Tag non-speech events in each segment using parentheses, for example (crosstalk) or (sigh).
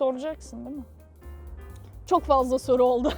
Soracaksın değil mi? Çok fazla soru oldu.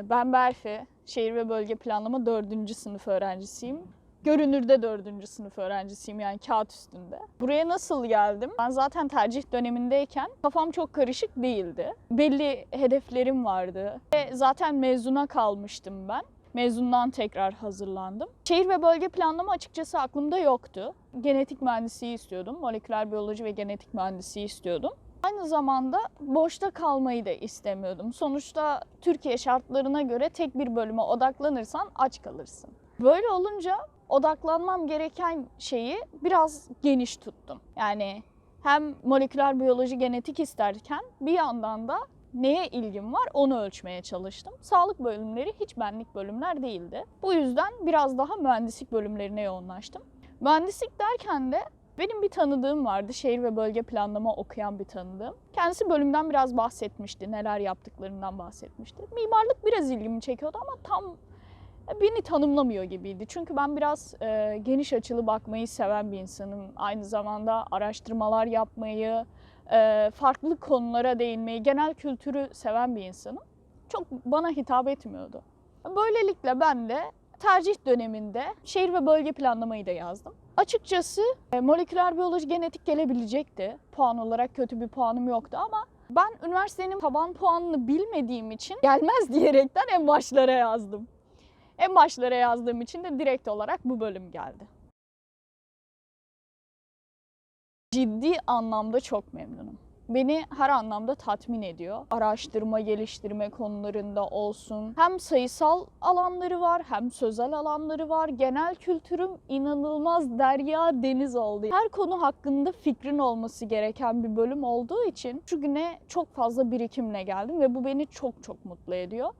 (laughs) ben Berfi, şehir ve bölge planlama 4. sınıf öğrencisiyim. Görünürde 4. sınıf öğrencisiyim yani kağıt üstünde. Buraya nasıl geldim? Ben zaten tercih dönemindeyken kafam çok karışık değildi. Belli hedeflerim vardı. Ve zaten mezuna kalmıştım ben. Mezundan tekrar hazırlandım. Şehir ve bölge planlama açıkçası aklımda yoktu. Genetik mühendisliği istiyordum. Moleküler biyoloji ve genetik mühendisliği istiyordum. Aynı zamanda boşta kalmayı da istemiyordum. Sonuçta Türkiye şartlarına göre tek bir bölüme odaklanırsan aç kalırsın. Böyle olunca odaklanmam gereken şeyi biraz geniş tuttum. Yani hem moleküler biyoloji genetik isterken bir yandan da neye ilgim var onu ölçmeye çalıştım. Sağlık bölümleri hiç benlik bölümler değildi. Bu yüzden biraz daha mühendislik bölümlerine yoğunlaştım. Mühendislik derken de benim bir tanıdığım vardı, şehir ve bölge planlama okuyan bir tanıdığım. Kendisi bölümden biraz bahsetmişti, neler yaptıklarından bahsetmişti. Mimarlık biraz ilgimi çekiyordu ama tam beni tanımlamıyor gibiydi. Çünkü ben biraz e, geniş açılı bakmayı seven bir insanım. Aynı zamanda araştırmalar yapmayı, e, farklı konulara değinmeyi, genel kültürü seven bir insanım. Çok bana hitap etmiyordu. Böylelikle ben de tercih döneminde şehir ve bölge planlamayı da yazdım. Açıkçası e, moleküler biyoloji genetik gelebilecekti. Puan olarak kötü bir puanım yoktu ama ben üniversitenin taban puanını bilmediğim için gelmez (laughs) diyerekten en başlara yazdım. En başlara yazdığım için de direkt olarak bu bölüm geldi. Ciddi anlamda çok memnunum. Beni her anlamda tatmin ediyor. Araştırma, geliştirme konularında olsun. Hem sayısal alanları var, hem sözel alanları var. Genel kültürüm inanılmaz derya deniz oldu. Her konu hakkında fikrin olması gereken bir bölüm olduğu için şu güne çok fazla birikimle geldim ve bu beni çok çok mutlu ediyor.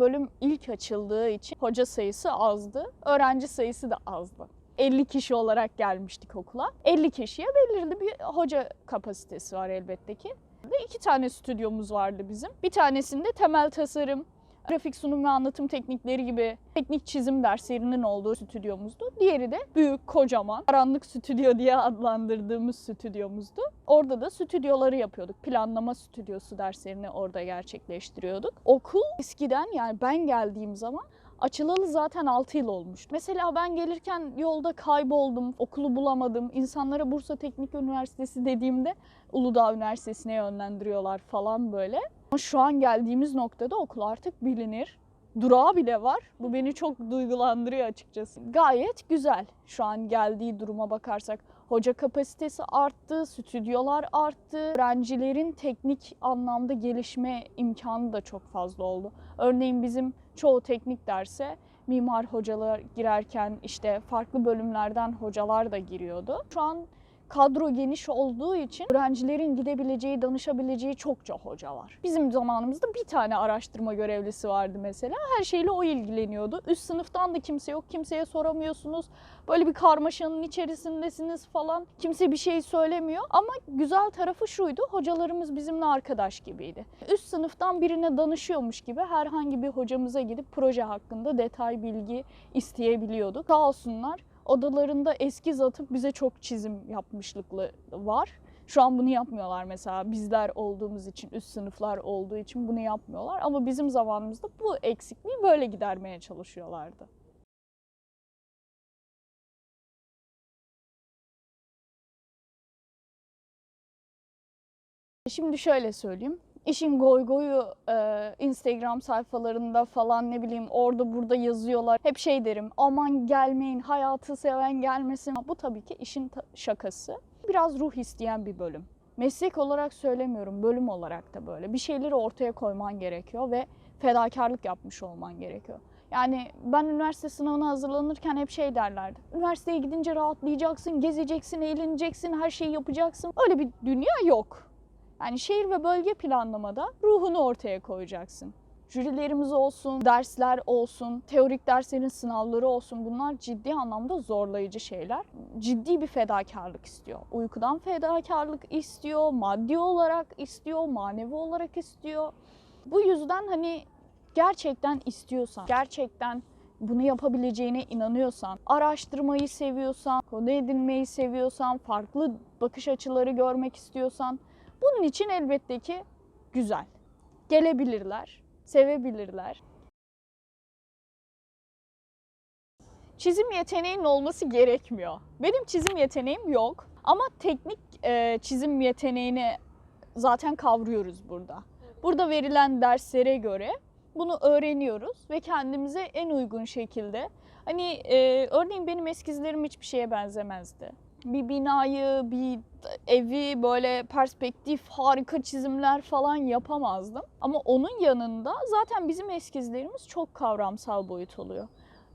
Bölüm ilk açıldığı için hoca sayısı azdı, öğrenci sayısı da azdı. 50 kişi olarak gelmiştik okula. 50 kişiye belirli bir hoca kapasitesi var elbette ki. Ve iki tane stüdyomuz vardı bizim. Bir tanesinde temel tasarım, grafik sunum ve anlatım teknikleri gibi teknik çizim derslerinin olduğu stüdyomuzdu. Diğeri de büyük, kocaman, karanlık stüdyo diye adlandırdığımız stüdyomuzdu. Orada da stüdyoları yapıyorduk. Planlama stüdyosu derslerini orada gerçekleştiriyorduk. Okul eskiden yani ben geldiğim zaman Açılalı zaten 6 yıl olmuş. Mesela ben gelirken yolda kayboldum, okulu bulamadım. İnsanlara Bursa Teknik Üniversitesi dediğimde Uludağ Üniversitesi'ne yönlendiriyorlar falan böyle. Şu an geldiğimiz noktada okul artık bilinir. Durağı bile var. Bu beni çok duygulandırıyor açıkçası. Gayet güzel şu an geldiği duruma bakarsak. Hoca kapasitesi arttı, stüdyolar arttı. Öğrencilerin teknik anlamda gelişme imkanı da çok fazla oldu. Örneğin bizim çoğu teknik derse mimar hocalar girerken işte farklı bölümlerden hocalar da giriyordu. Şu an kadro geniş olduğu için öğrencilerin gidebileceği, danışabileceği çokça hoca var. Bizim zamanımızda bir tane araştırma görevlisi vardı mesela. Her şeyle o ilgileniyordu. Üst sınıftan da kimse yok, kimseye soramıyorsunuz. Böyle bir karmaşanın içerisindesiniz falan. Kimse bir şey söylemiyor. Ama güzel tarafı şuydu, hocalarımız bizimle arkadaş gibiydi. Üst sınıftan birine danışıyormuş gibi herhangi bir hocamıza gidip proje hakkında detay bilgi isteyebiliyorduk. Sağ olsunlar odalarında eskiz atıp bize çok çizim yapmışlıklı var. Şu an bunu yapmıyorlar mesela bizler olduğumuz için, üst sınıflar olduğu için bunu yapmıyorlar. Ama bizim zamanımızda bu eksikliği böyle gidermeye çalışıyorlardı. Şimdi şöyle söyleyeyim. İşin goy goyu e, Instagram sayfalarında falan ne bileyim orada burada yazıyorlar. Hep şey derim aman gelmeyin hayatı seven gelmesin. Bu tabii ki işin ta- şakası. Biraz ruh isteyen bir bölüm. Meslek olarak söylemiyorum bölüm olarak da böyle. Bir şeyleri ortaya koyman gerekiyor ve fedakarlık yapmış olman gerekiyor. Yani ben üniversite sınavına hazırlanırken hep şey derlerdi. Üniversiteye gidince rahatlayacaksın, gezeceksin, eğleneceksin, her şeyi yapacaksın. Öyle bir dünya yok. Yani şehir ve bölge planlamada ruhunu ortaya koyacaksın. Jürilerimiz olsun, dersler olsun, teorik derslerin sınavları olsun bunlar ciddi anlamda zorlayıcı şeyler. Ciddi bir fedakarlık istiyor. Uykudan fedakarlık istiyor, maddi olarak istiyor, manevi olarak istiyor. Bu yüzden hani gerçekten istiyorsan, gerçekten bunu yapabileceğine inanıyorsan, araştırmayı seviyorsan, konu edinmeyi seviyorsan, farklı bakış açıları görmek istiyorsan bunun için elbette ki güzel. Gelebilirler, sevebilirler. Çizim yeteneğinin olması gerekmiyor. Benim çizim yeteneğim yok ama teknik e, çizim yeteneğini zaten kavruyoruz burada. Burada verilen derslere göre bunu öğreniyoruz ve kendimize en uygun şekilde hani e, örneğin benim eskizlerim hiçbir şeye benzemezdi. Bir binayı, bir evi böyle perspektif, harika çizimler falan yapamazdım. Ama onun yanında zaten bizim eskizlerimiz çok kavramsal boyut oluyor.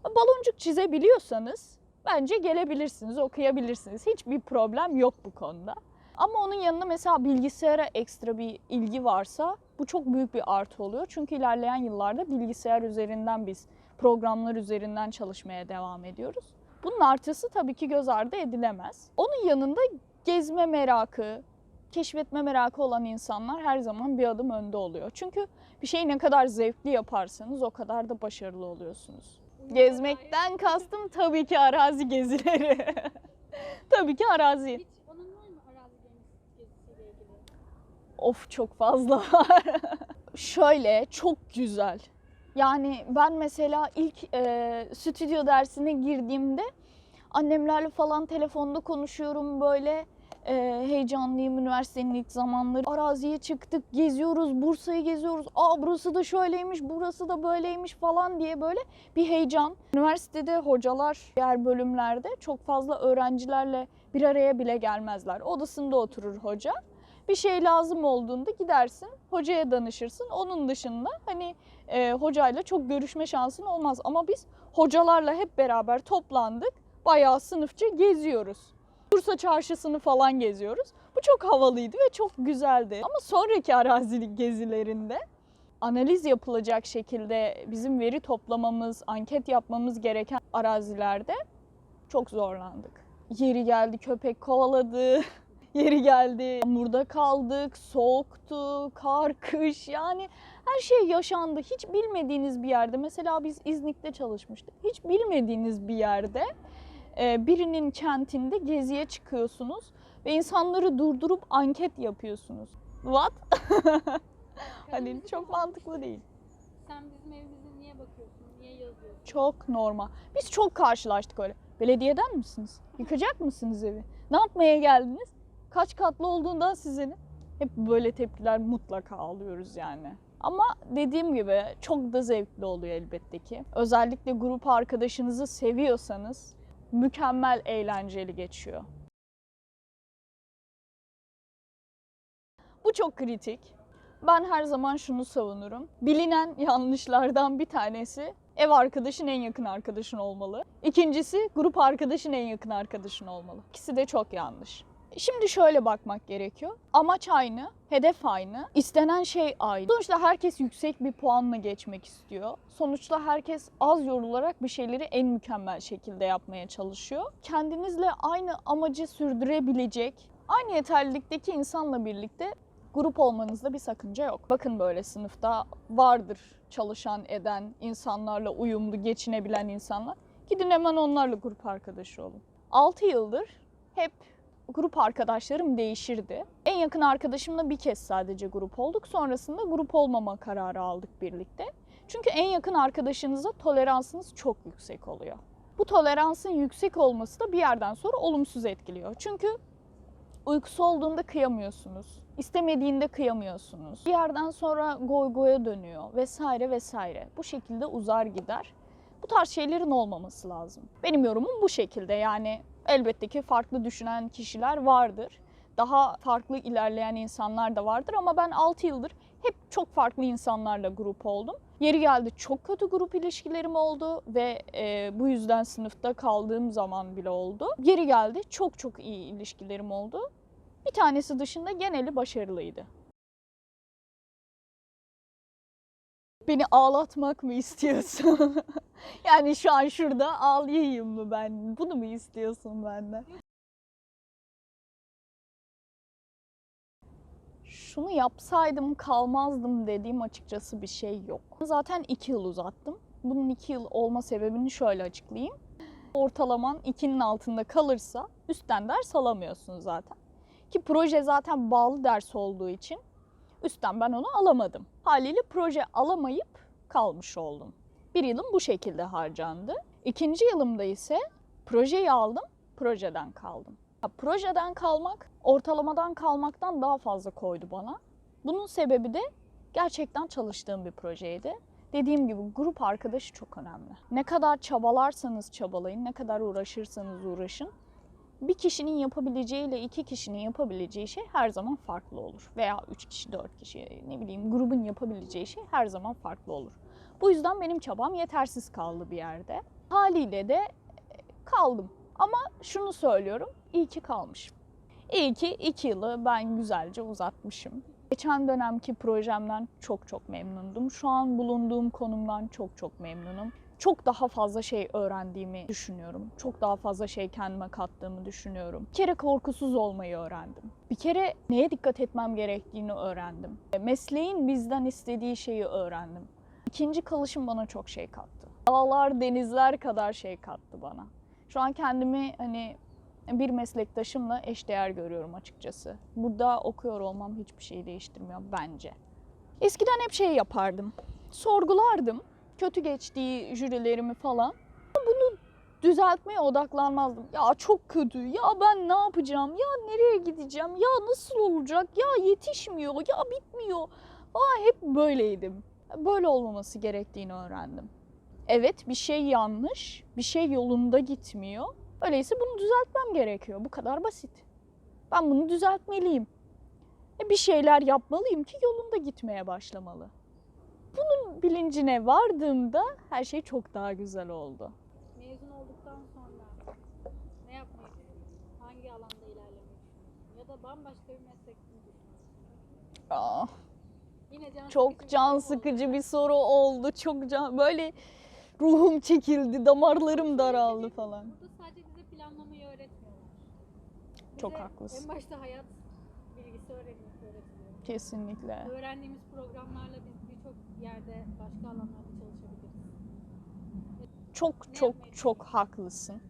Baloncuk çizebiliyorsanız bence gelebilirsiniz, okuyabilirsiniz. Hiçbir problem yok bu konuda. Ama onun yanında mesela bilgisayara ekstra bir ilgi varsa bu çok büyük bir artı oluyor. Çünkü ilerleyen yıllarda bilgisayar üzerinden biz programlar üzerinden çalışmaya devam ediyoruz. Bunun artısı tabii ki göz ardı edilemez. Onun yanında gezme merakı, keşfetme merakı olan insanlar her zaman bir adım önde oluyor. Çünkü bir şeyi ne kadar zevkli yaparsanız o kadar da başarılı oluyorsunuz. Gezmekten kastım tabii ki arazi gezileri. (laughs) tabii ki arazi. Hiç onun var mı arazi gezi- gezisiyle ilgili? Of çok fazla var. (laughs) Şöyle çok güzel. Yani ben mesela ilk e, stüdyo dersine girdiğimde annemlerle falan telefonda konuşuyorum böyle e, heyecanlıyım üniversitenin ilk zamanları. Araziye çıktık, geziyoruz, Bursa'yı geziyoruz. Aa burası da şöyleymiş, burası da böyleymiş falan diye böyle bir heyecan. Üniversitede hocalar diğer bölümlerde çok fazla öğrencilerle bir araya bile gelmezler. Odasında oturur hoca bir şey lazım olduğunda gidersin, hocaya danışırsın. Onun dışında hani e, hocayla çok görüşme şansın olmaz. Ama biz hocalarla hep beraber toplandık. Bayağı sınıfça geziyoruz. Bursa çarşısını falan geziyoruz. Bu çok havalıydı ve çok güzeldi. Ama sonraki arazilik gezilerinde analiz yapılacak şekilde bizim veri toplamamız, anket yapmamız gereken arazilerde çok zorlandık. Yeri geldi köpek kovaladı, (laughs) Yeri geldi. Yağmurda kaldık, soğuktu, kar, kış yani her şey yaşandı. Hiç bilmediğiniz bir yerde mesela biz İznik'te çalışmıştık. Hiç bilmediğiniz bir yerde birinin kentinde geziye çıkıyorsunuz ve insanları durdurup anket yapıyorsunuz. What? (laughs) hani çok mantıklı değil. Sen bizim evimize niye bakıyorsun? Niye yazıyorsun? Çok normal. Biz çok karşılaştık öyle. Belediyeden misiniz? Yıkacak mısınız evi? Ne yapmaya geldiniz? Kaç katlı olduğundan sizin? Hep böyle tepkiler mutlaka alıyoruz yani. Ama dediğim gibi çok da zevkli oluyor elbette ki. Özellikle grup arkadaşınızı seviyorsanız mükemmel eğlenceli geçiyor. Bu çok kritik. Ben her zaman şunu savunurum. Bilinen yanlışlardan bir tanesi ev arkadaşın en yakın arkadaşın olmalı. İkincisi grup arkadaşın en yakın arkadaşın olmalı. İkisi de çok yanlış. Şimdi şöyle bakmak gerekiyor. Amaç aynı, hedef aynı, istenen şey aynı. Sonuçta herkes yüksek bir puanla geçmek istiyor. Sonuçta herkes az yorularak bir şeyleri en mükemmel şekilde yapmaya çalışıyor. Kendinizle aynı amacı sürdürebilecek, aynı yeterlilikteki insanla birlikte grup olmanızda bir sakınca yok. Bakın böyle sınıfta vardır çalışan eden, insanlarla uyumlu geçinebilen insanlar. Gidin hemen onlarla grup arkadaşı olun. 6 yıldır hep grup arkadaşlarım değişirdi. En yakın arkadaşımla bir kez sadece grup olduk. Sonrasında grup olmama kararı aldık birlikte. Çünkü en yakın arkadaşınıza toleransınız çok yüksek oluyor. Bu toleransın yüksek olması da bir yerden sonra olumsuz etkiliyor. Çünkü uykusu olduğunda kıyamıyorsunuz. istemediğinde kıyamıyorsunuz. Bir yerden sonra goy goya dönüyor vesaire vesaire. Bu şekilde uzar gider. Bu tarz şeylerin olmaması lazım. Benim yorumum bu şekilde yani elbette ki farklı düşünen kişiler vardır. Daha farklı ilerleyen insanlar da vardır ama ben 6 yıldır hep çok farklı insanlarla grup oldum. Yeri geldi çok kötü grup ilişkilerim oldu ve e, bu yüzden sınıfta kaldığım zaman bile oldu. Yeri geldi çok çok iyi ilişkilerim oldu. Bir tanesi dışında geneli başarılıydı. Beni ağlatmak mı istiyorsun? (laughs) yani şu an şurada ağlayayım mı ben? Bunu mu istiyorsun benden? Şunu yapsaydım kalmazdım dediğim açıkçası bir şey yok. Zaten iki yıl uzattım. Bunun iki yıl olma sebebini şöyle açıklayayım. Ortalaman ikinin altında kalırsa üstten ders alamıyorsun zaten. Ki proje zaten bağlı ders olduğu için üstten ben onu alamadım. Haliyle proje alamayıp kalmış oldum. Bir yılım bu şekilde harcandı. İkinci yılımda ise projeyi aldım, projeden kaldım. Ya, projeden kalmak, ortalamadan kalmaktan daha fazla koydu bana. Bunun sebebi de gerçekten çalıştığım bir projeydi. Dediğim gibi grup arkadaşı çok önemli. Ne kadar çabalarsanız çabalayın, ne kadar uğraşırsanız uğraşın. Bir kişinin yapabileceği ile iki kişinin yapabileceği şey her zaman farklı olur. Veya üç kişi, dört kişi, ne bileyim grubun yapabileceği şey her zaman farklı olur. Bu yüzden benim çabam yetersiz kaldı bir yerde. Haliyle de e, kaldım. Ama şunu söylüyorum, iyi ki kalmışım. İyi ki iki yılı ben güzelce uzatmışım. Geçen dönemki projemden çok çok memnundum. Şu an bulunduğum konumdan çok çok memnunum. Çok daha fazla şey öğrendiğimi düşünüyorum. Çok daha fazla şey kendime kattığımı düşünüyorum. Bir kere korkusuz olmayı öğrendim. Bir kere neye dikkat etmem gerektiğini öğrendim. Mesleğin bizden istediği şeyi öğrendim. İkinci kalışım bana çok şey kattı. Dağlar, denizler kadar şey kattı bana. Şu an kendimi hani bir meslektaşımla eşdeğer görüyorum açıkçası. Burada okuyor olmam hiçbir şeyi değiştirmiyor bence. Eskiden hep şey yapardım. Sorgulardım. Kötü geçtiği jürilerimi falan. Bunu düzeltmeye odaklanmazdım. Ya çok kötü. Ya ben ne yapacağım? Ya nereye gideceğim? Ya nasıl olacak? Ya yetişmiyor. Ya bitmiyor. Aa hep böyleydim. Böyle olmaması gerektiğini öğrendim. Evet bir şey yanlış, bir şey yolunda gitmiyor. Öyleyse bunu düzeltmem gerekiyor. Bu kadar basit. Ben bunu düzeltmeliyim. E bir şeyler yapmalıyım ki yolunda gitmeye başlamalı. Bunun bilincine vardığımda her şey çok daha güzel oldu. Mezun olduktan sonra ne yapmayı düşünüyorsun? Hangi alanda ilerlemeyi düşünüyorsun? Ya da bambaşka bir meslek mi düşünüyorsun? Aa, Yine can çok sıkıcı bir can oldu. sıkıcı bir soru oldu. Çok can böyle ruhum çekildi, damarlarım daraldı falan. Burada sadece bize planlamayı öğretmiyorlar. Bize Çok haklısın. En başta hayat bilgisi öğretiliyor. Kesinlikle. Öğrendiğimiz programlarla biz yerde başka alanlarda çalışabiliriz. Çok Ne çok yapmayı çok haklısın.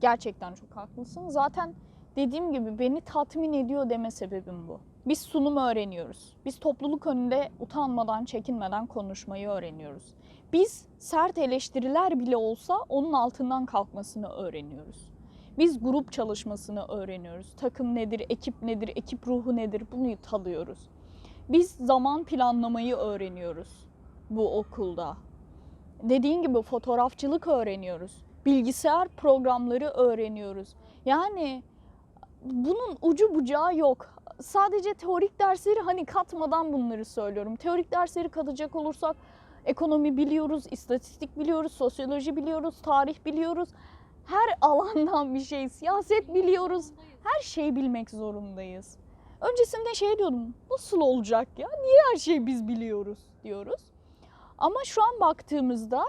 Gerçekten çok haklısın. Zaten dediğim gibi beni tatmin ediyor deme sebebim bu. Biz sunum öğreniyoruz. Biz topluluk önünde utanmadan, çekinmeden konuşmayı öğreniyoruz. Biz sert eleştiriler bile olsa onun altından kalkmasını öğreniyoruz. Biz grup çalışmasını öğreniyoruz. Takım nedir, ekip nedir, ekip ruhu nedir bunu tadıyoruz. Biz zaman planlamayı öğreniyoruz bu okulda. Dediğin gibi fotoğrafçılık öğreniyoruz. Bilgisayar programları öğreniyoruz. Yani bunun ucu bucağı yok. Sadece teorik dersleri hani katmadan bunları söylüyorum. Teorik dersleri katacak olursak ekonomi biliyoruz, istatistik biliyoruz, sosyoloji biliyoruz, tarih biliyoruz. Her alandan bir şey, siyaset biliyoruz. Her şeyi bilmek zorundayız. Öncesinde şey diyordum, nasıl olacak ya? Niye her şeyi biz biliyoruz diyoruz. Ama şu an baktığımızda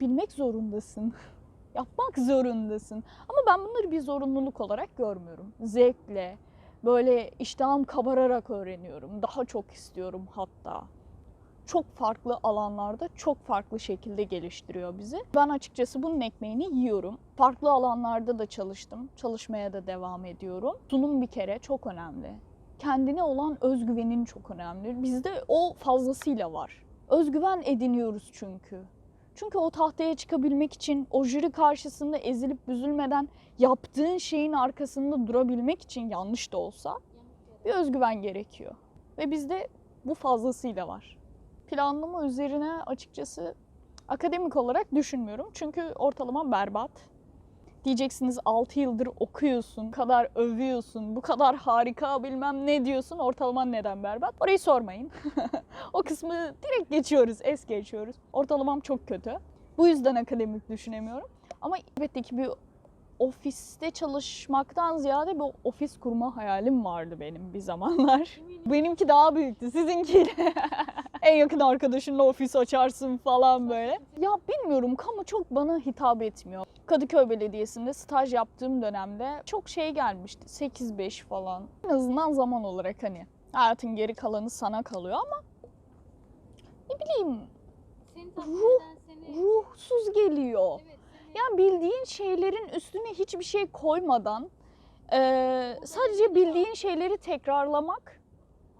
bilmek zorundasın. (laughs) Yapmak zorundasın. Ama ben bunları bir zorunluluk olarak görmüyorum. Zevkle, böyle iştahım kabararak öğreniyorum. Daha çok istiyorum hatta. Çok farklı alanlarda çok farklı şekilde geliştiriyor bizi. Ben açıkçası bunun ekmeğini yiyorum. Farklı alanlarda da çalıştım. Çalışmaya da devam ediyorum. Sunum bir kere çok önemli. Kendine olan özgüvenin çok önemli. Bizde o fazlasıyla var. Özgüven ediniyoruz çünkü. Çünkü o tahtaya çıkabilmek için, o jüri karşısında ezilip büzülmeden yaptığın şeyin arkasında durabilmek için yanlış da olsa bir özgüven gerekiyor. Ve bizde bu fazlasıyla var. Planlama üzerine açıkçası akademik olarak düşünmüyorum. Çünkü ortalamam berbat. Diyeceksiniz 6 yıldır okuyorsun, bu kadar övüyorsun, bu kadar harika bilmem ne diyorsun, ortalaman neden berbat? Orayı sormayın. (laughs) o kısmı direkt geçiyoruz, es geçiyoruz. Ortalamam çok kötü. Bu yüzden akademik düşünemiyorum. Ama elbette ki bir ofiste çalışmaktan ziyade bir ofis kurma hayalim vardı benim bir zamanlar. Benimki daha büyüktü, sizinkiyle. (laughs) en yakın arkadaşınla ofis açarsın falan böyle. Ya bilmiyorum kamu çok bana hitap etmiyor. Kadıköy Belediyesi'nde staj yaptığım dönemde çok şey gelmişti. 8-5 falan. En azından zaman olarak hani hayatın geri kalanı sana kalıyor ama ne bileyim Ruh- ruhsuz geliyor. Evet. Yani bildiğin şeylerin üstüne hiçbir şey koymadan eee, sadece bildiğin şeyleri tekrarlamak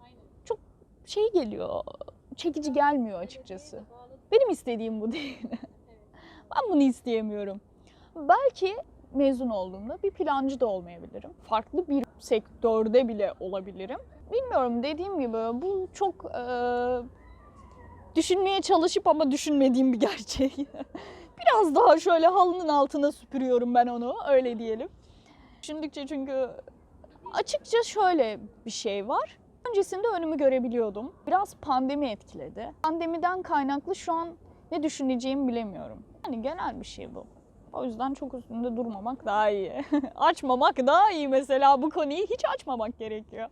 Aynen. şey geliyor, çekici gelmiyor açıkçası. Benim istediğim bu değil. (laughs) Ben bunu isteyemiyorum. Belki mezun olduğumda bir plancı da olmayabilirim. Farklı bir sektörde bile olabilirim. Bilmiyorum dediğim gibi bu çok eee, düşünmeye çalışıp ama düşünmediğim bir gerçek. (laughs) Biraz daha şöyle halının altına süpürüyorum ben onu öyle diyelim. Düşündükçe çünkü açıkça şöyle bir şey var. Öncesinde önümü görebiliyordum. Biraz pandemi etkiledi. Pandemiden kaynaklı şu an ne düşüneceğimi bilemiyorum. Yani genel bir şey bu. O yüzden çok üstünde durmamak daha iyi. (laughs) Açmamak daha iyi mesela bu konuyu hiç açmamak gerekiyor.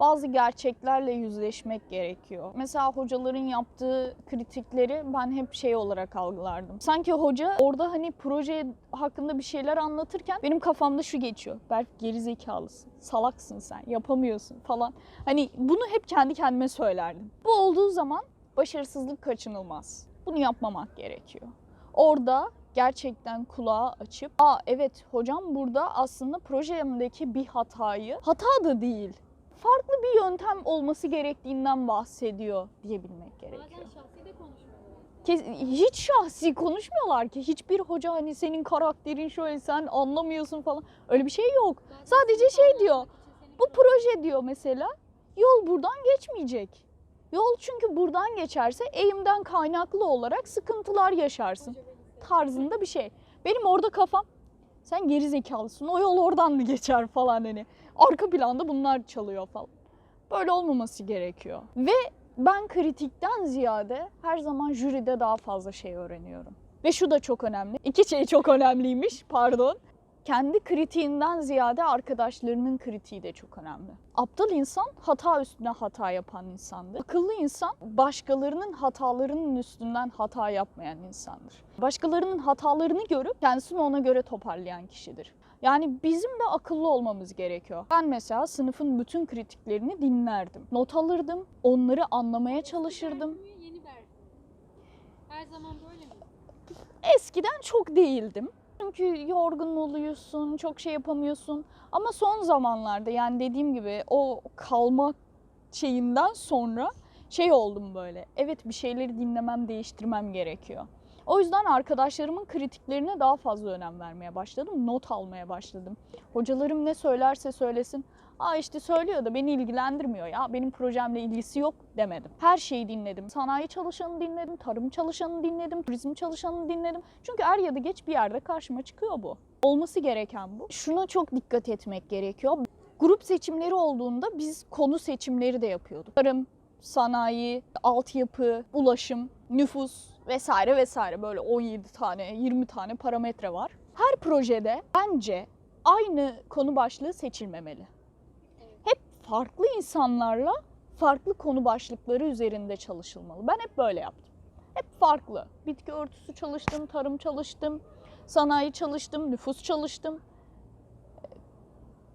Bazı gerçeklerle yüzleşmek gerekiyor. Mesela hocaların yaptığı kritikleri ben hep şey olarak algılardım. Sanki hoca orada hani proje hakkında bir şeyler anlatırken benim kafamda şu geçiyor. Berk gerizekalısın, salaksın sen, yapamıyorsun falan. Hani bunu hep kendi kendime söylerdim. Bu olduğu zaman başarısızlık kaçınılmaz. Bunu yapmamak gerekiyor. Orada gerçekten kulağı açıp aa evet hocam burada aslında projemdeki bir hatayı hata da değil farklı bir yöntem olması gerektiğinden bahsediyor diyebilmek gerekiyor. Bazen şahsi de konuşmuyorlar. Hiç şahsi konuşmuyorlar ki. Hiçbir hoca hani senin karakterin şöyle sen anlamıyorsun falan. Öyle bir şey yok. Bazen Sadece şey diyor, Bu proje diyor mesela yol buradan geçmeyecek. Yol çünkü buradan geçerse eğimden kaynaklı olarak sıkıntılar yaşarsın tarzında bir şey. Benim orada kafam sen geri zekalısın o yol oradan mı geçer falan hani. Arka planda bunlar çalıyor falan. Böyle olmaması gerekiyor. Ve ben kritikten ziyade her zaman jüride daha fazla şey öğreniyorum. Ve şu da çok önemli. İki şey çok önemliymiş pardon. Kendi kritiğinden ziyade arkadaşlarının kritiği de çok önemli. Aptal insan hata üstüne hata yapan insandır. Akıllı insan başkalarının hatalarının üstünden hata yapmayan insandır. Başkalarının hatalarını görüp kendisini ona göre toparlayan kişidir. Yani bizim de akıllı olmamız gerekiyor. Ben mesela sınıfın bütün kritiklerini dinlerdim. Not alırdım, onları anlamaya çalışırdım. Yeni? Her zaman böyle mi? Eskiden çok değildim. Çünkü yorgun oluyorsun, çok şey yapamıyorsun. Ama son zamanlarda yani dediğim gibi o kalma şeyinden sonra şey oldum böyle. Evet bir şeyleri dinlemem, değiştirmem gerekiyor. O yüzden arkadaşlarımın kritiklerine daha fazla önem vermeye başladım. Not almaya başladım. Hocalarım ne söylerse söylesin. Aa işte söylüyor da beni ilgilendirmiyor ya. Benim projemle ilgisi yok demedim. Her şeyi dinledim. Sanayi çalışanı dinledim, tarım çalışanı dinledim, turizm çalışanı dinledim. Çünkü er ya da geç bir yerde karşıma çıkıyor bu. Olması gereken bu. Şuna çok dikkat etmek gerekiyor. Grup seçimleri olduğunda biz konu seçimleri de yapıyorduk. Tarım, sanayi, altyapı, ulaşım, nüfus vesaire vesaire böyle 17 tane, 20 tane parametre var. Her projede bence aynı konu başlığı seçilmemeli. Hep farklı insanlarla farklı konu başlıkları üzerinde çalışılmalı. Ben hep böyle yaptım. Hep farklı. Bitki örtüsü çalıştım, tarım çalıştım, sanayi çalıştım, nüfus çalıştım.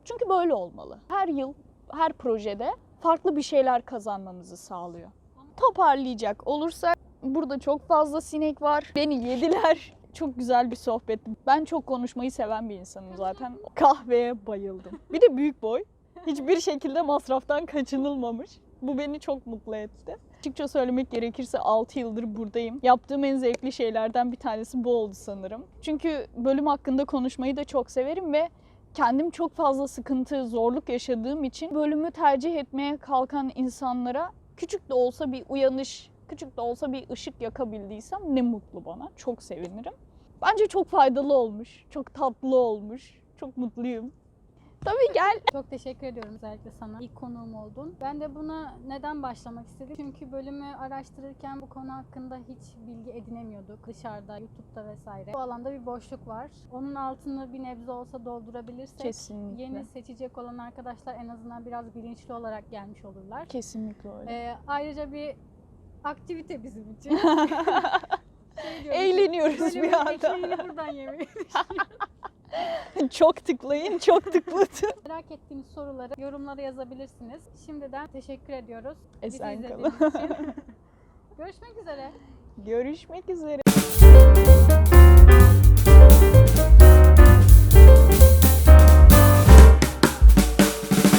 Çünkü böyle olmalı. Her yıl, her projede farklı bir şeyler kazanmamızı sağlıyor. Toparlayacak olursak burada çok fazla sinek var. Beni yediler. (laughs) Çok güzel bir sohbet. Ben çok konuşmayı seven bir insanım zaten. Kahveye bayıldım. Bir de büyük boy. Hiçbir şekilde masraftan kaçınılmamış. Bu beni çok mutlu etti. Açıkça söylemek gerekirse 6 yıldır buradayım. Yaptığım en zevkli şeylerden bir tanesi bu oldu sanırım. Çünkü bölüm hakkında konuşmayı da çok severim ve kendim çok fazla sıkıntı, zorluk yaşadığım için bölümü tercih etmeye kalkan insanlara küçük de olsa bir uyanış, küçük de olsa bir ışık yakabildiysem ne mutlu bana. Çok sevinirim. Bence çok faydalı olmuş, çok tatlı olmuş. Çok mutluyum. Tabii gel. (laughs) Çok teşekkür ediyorum özellikle sana. İlk konuğum oldun. Ben de buna neden başlamak istedim? Çünkü bölümü araştırırken bu konu hakkında hiç bilgi edinemiyorduk. Dışarıda, YouTube'da vesaire. Bu alanda bir boşluk var. Onun altını bir nebze olsa doldurabilirsek Kesinlikle. yeni seçecek olan arkadaşlar en azından biraz bilinçli olarak gelmiş olurlar. Kesinlikle öyle. Ee, ayrıca bir aktivite bizim için. (laughs) Şey Eğleniyoruz bir anda. buradan yemeyi (laughs) çok tıklayın, çok tıklatın. (laughs) Merak ettiğiniz soruları yorumlara yazabilirsiniz. Şimdiden teşekkür ediyoruz. Bizi Esen izlediğiniz kalın. için. Görüşmek üzere. Görüşmek üzere.